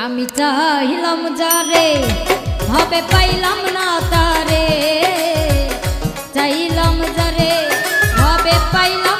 আমি চাইলাম যারে ভাবে পাইলাম না তারে। চাইলাম যারে ভাবে পাইলাম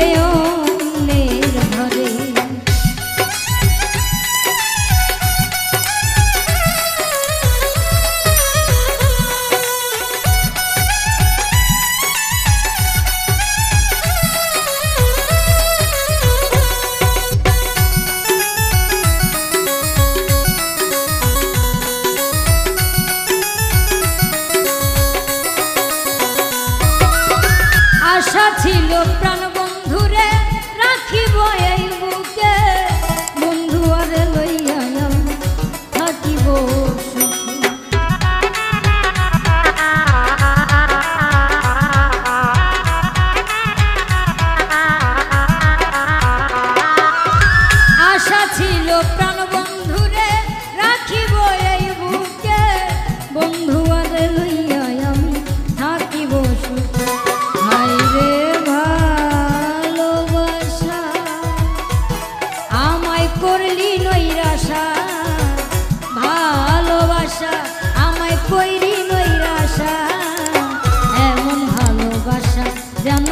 করে অন্যের ঘরে। ছিল প্রাণ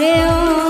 সে এখন বাস করে